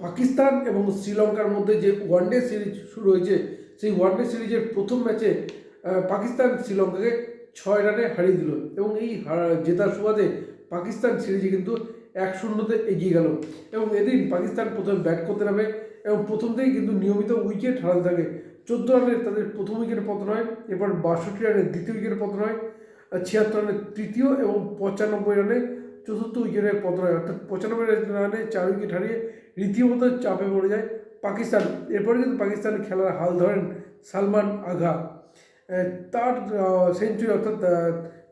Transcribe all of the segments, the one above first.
পাকিস্তান এবং শ্রীলঙ্কার মধ্যে যে ওয়ানডে সিরিজ শুরু হয়েছে, সেই ওয়ানডে সিরিজের প্রথম ম্যাচে পাকিস্তান শ্রীলঙ্কাকে ছয় রানে হারিয়ে দিল এবং এই জেতার সুবাদে পাকিস্তান সিরিজে কিন্তু এক শূন্যতে এগিয়ে গেল এবং এদিন পাকিস্তান প্রথমে ব্যাট করতে নামে এবং প্রথম থেকেই কিন্তু নিয়মিত উইকেট হারাতে থাকে। চোদ্দ রানের তাদের প্রথম উইকেটে পতন হয়, এরপর বাষট্টি রানের দ্বিতীয় উইকেটে পতন হয় ছিয়াত্তর রানের তৃতীয় এবং পঁচানব্বই রানে চতুর্থ উইকেটে পতন হয়। অর্থাৎ পঁচানব্বই রানে চার উইকেট হারিয়ে রীতিমতো চাপে পড়ে যায়। পাকিস্তান, এরপরে কিন্তু পাকিস্তান খেলার হাল ধরেন সালমান আঘা। তার সেঞ্চুরি অর্থাৎ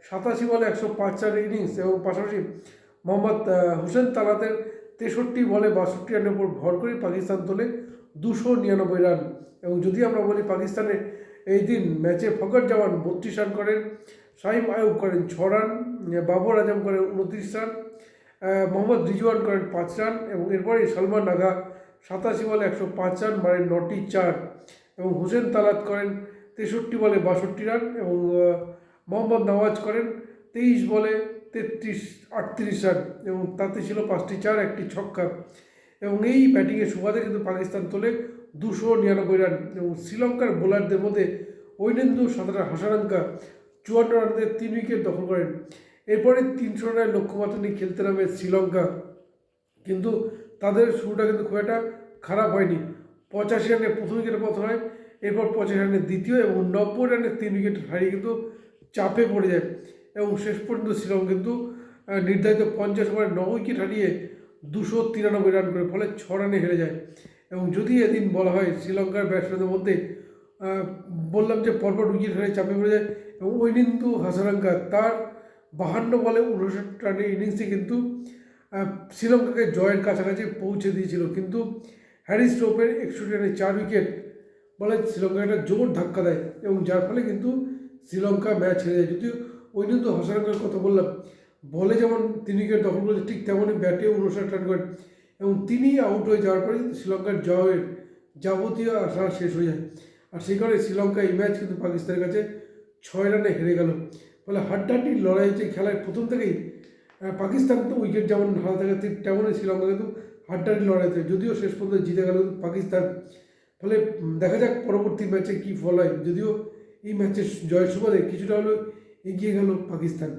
সাতাশি বলে একশো পাঁচ চার ইনিংস এবং পাশাপাশি মোহাম্মদ হোসেন তালাতের তেষট্টি বলে বাষট্টি রানের উপর ভর করে পাকিস্তান তোলে দুশো নিরানব্বই রান। এবং যদি আমরা বলি পাকিস্তানে এই দিন ম্যাচে ফকর জামান বত্রিশ রান করেন শাহিম আয়ুব করেন ছ রান বাবর আজম করেন উনত্রিশ রান মোহাম্মদ রিজওয়ান করেন পাঁচ রান এবং এরপরে সালমান নাগা সাতাশি বলে একশো পাঁচ রান মারেন নটি চার এবং হুসেন তালাত করেন তেষট্টি বলে বাষট্টি রান এবং মোহাম্মদ নওয়াজ করেন তেইশ বলে তেত্রিশ, আটত্রিশ রান এবং তাতে ছিল পাঁচটি চার, একটি ছক্কা এবং এই ব্যাটিংয়ের সুবাদে কিন্তু পাকিস্তান তোলে দুশো নিরানব্বই রান এবং শ্রীলঙ্কার বোলারদের মধ্যে ঐনেন্দু সাঁতারা হাসারাঙ্কা চুয়ান্ন রানদের তিন উইকেট দখল করেন। এরপরে তিনশো রানের লক্ষ্যমাত্রা নিয়ে খেলতে নামে শ্রীলঙ্কা। কিন্তু তাদের শুরুটা কিন্তু খুব একটা খারাপ হয়নি। পঁচাশি রানে প্রথম উইকেটে পতন হয়, এরপর পঁচাশি রানের দ্বিতীয় এবং নব্বই রানের তিন উইকেট হারিয়ে কিন্তু চাপে পড়ে যায়। এবং শেষ পর্যন্ত শ্রীলঙ্কা কিন্তু নির্ধারিত পঞ্চাশ ওভারে ন উইকেট হারিয়ে দুশো তিরানব্বই রান করে, ফলে ছ রানে হেরে যায়। এবং যদি এদিন বলা হয় শ্রীলঙ্কার ব্যাটসম্যানদের মধ্যে বললাম যে পরপর উইকেট হারিয়ে চাপে পড়ে যায়, এবং ঐনিন্দু হাসারাঙ্কা তার বাহান্ন বলে উনষাট রানের ইনিংসে কিন্তু শ্রীলঙ্কাকে জয়ের কাছাকাছি পৌঁছে দিয়েছিল। কিন্তু হ্যারিস স্টোপের একষট্টি রানে চার উইকেট, বলে শ্রীলঙ্কা একটা জোর ধাক্কা দেয় এবং যার ফলে কিন্তু শ্রীলঙ্কা ম্যাচ হেরে যায়। যদিও ওই কিন্তু হাসারাঙ্কার কথা বললাম, বলে যেমন তিনি উইকেট দখল করেছে ঠিক তেমনই ব্যাটে উনষাট রান করেন এবং তিনি আউট হয়ে যাওয়ার পরে শ্রীলঙ্কার জয়ের যাবতীয় আশা শেষ হয়ে যায়। আর সেই কারণে শ্রীলঙ্কা এই ম্যাচ কিন্তু পাকিস্তানের কাছে ছয় রানে হেরে গেল। ফলে হাড্ডাহাড্ডি লড়াই হচ্ছে খেলায় প্রথম থেকেই পাকিস্তান তো উইকেট যেমন হারা থাকে ঠিক তেমনই শ্রীলঙ্কা কিন্তু হাড্ডাহাড্ডি লড়াই থাকে যদিও শেষ পর্যন্ত জিতে গেল পাকিস্তান। ফলে দেখা যাক পরবর্তী ম্যাচে কী ফল হয়, যদিও এই ম্যাচের জয়ের সুবাদে কিছুটা হলেও এগিয়ে গেল পাকিস্তান।